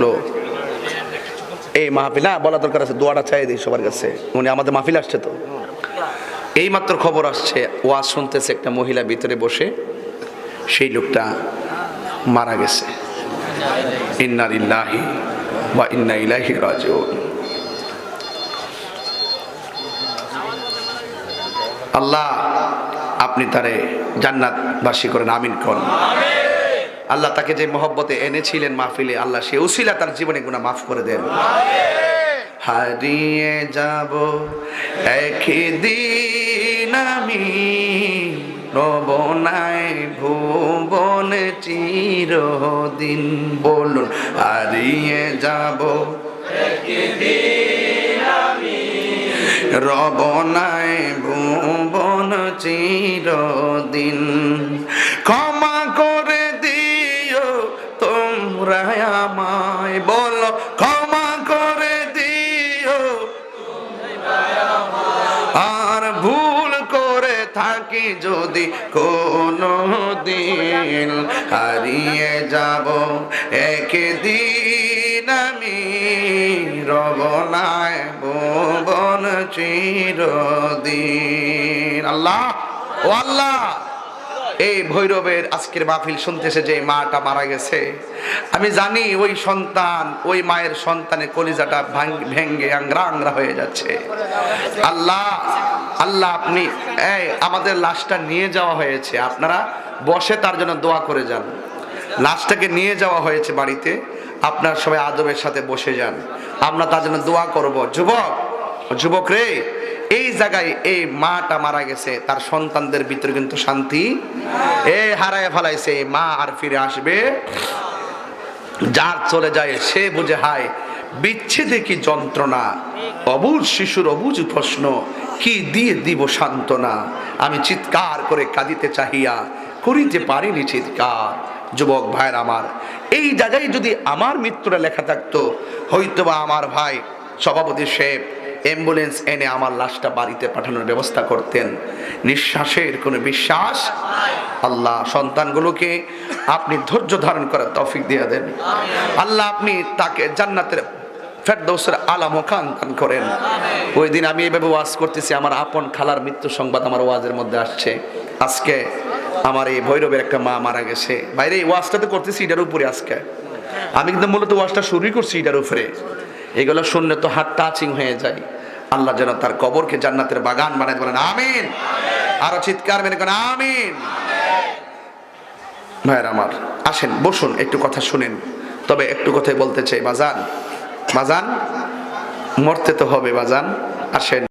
আসলো। এই মাহফিল, না বলা দরকার আছে, দোয়াটা চাই দিই সবার কাছে। উনি আমাদের মাহফিল আসছে তো। এই মাত্র খবর আসছে, ওয়াজ শুনতেছে একটা মহিলা ভিতরে বসে, সেই লোকটা মারা গেছে। ইন্নার ইল্লাহি বা ইন্না ইলাহি রাজিউন। আল্লাহ, আপনি তারে জান্নাতবাসী করেন, আমিন করেন। আল্লাহ তাকে যে মহব্বতে এনেছিলেন মাহফিলে, আল্লাহ সে উসিলা তার জীবনে গুণা মাফ করে দেন। হারিয়ে যাব, একদিন আমি নবনায় ভুবন চিরদিন। বলুন, হারিয়ে যাব রবনায় ভুবন চিরদিন। তোমরা আমায় বলো, ক্ষমা করে দিও। আর ভুল করে থাকি যদি কোনো দিন হারিয়ে যাব, একদিন আমি রবনায় ভুবন চিরদিন। আল্লাহ, ও আল্লাহ। এই ভৈরবের আজকের মাহফিল শুনতেছে যে মাটা মারা গেছে, আমি জানি ওই সন্তান, ওই মায়ের সন্তানের কলিজাটা ভাঙ- ভেঙ্গে আংরা আংরা হয়ে যাচ্ছে। আল্লাহ আল্লাহ আপনি, এই আমাদের লাশটা নিয়ে যাওয়া হয়েছে। আপনারা বসে তার জন্য দোয়া করে যান। লাশটাকে নিয়ে যাওয়া হয়েছে বাড়িতে। আপনার সবাই আদবের সাথে বসে যান। আমরা তার জন্য দোয়া করব। যুবক যুবক রে এই জায়গায় এই মাটা মারা গেছে, তার সন্তানদের ভিতরে কিন্তু শান্তি এ হারায় ফেলাইছে মা আর ফিরে আসবে। যার চলে যায়, সে বুঝে, হায়, বিচ্ছেদে কি যন্ত্রণা, অবুজ শিশুর অবুজ প্রশ্ন, কি দিয়ে দিব সান্ত্বনা? আমি চিৎকার করে কাঁদিতে চাহিয়া করিতে পারিনি চিৎকার। যুবক ভাইয়ের আমার, এই জায়গায় যদি আমার মৃত্যুটা লেখা থাকতো, হয়তোবা আমার ভাই সভাপতি শেখ অ্যাম্বুলেন্স এনে আমার লাশটা বাড়িতে পাঠানোর ব্যবস্থা করতেন। নিঃশ্বাসের কোনো বিশ্বাস? আল্লাহ, সন্তানগুলোকে আপনি ধৈর্য ধারণ করার তৌফিক দিয়ে দেন। আল্লাহ, আপনি তাকে জান্নাতের ফেরদৌসের আলা মোকান দান করেন। ওই দিন আমি এইভাবে ওয়াজ করতেছি, আমার আপন খালার মৃত্যু সংবাদ আমার ওয়াজের মধ্যে আসছে। আজকে আমার এই ভৈরবের একটা মা মারা গেছে। বাইরে এই ওয়াজটা তো করতেছি এটার উপরে আজকে। আমি কিন্তু মূলত ওয়াজটা শুরুই করছি এটার উপরে। এগুলো শুনলে তো হাত টাচিং হয়ে যায়। আল্লাহ যেন তার কবরকে জান্নাতের বাগান বানায় বলেন, আমিন। আরও চিৎকার মেনে করেন আমিন। ভাইয়ের আমার, আসেন, বসুন, একটু কথা শুনেন। তবে একটু কথাই বলতে চাই, বাজান বাজান, মরতে তো হবে, বাজান, আসেন।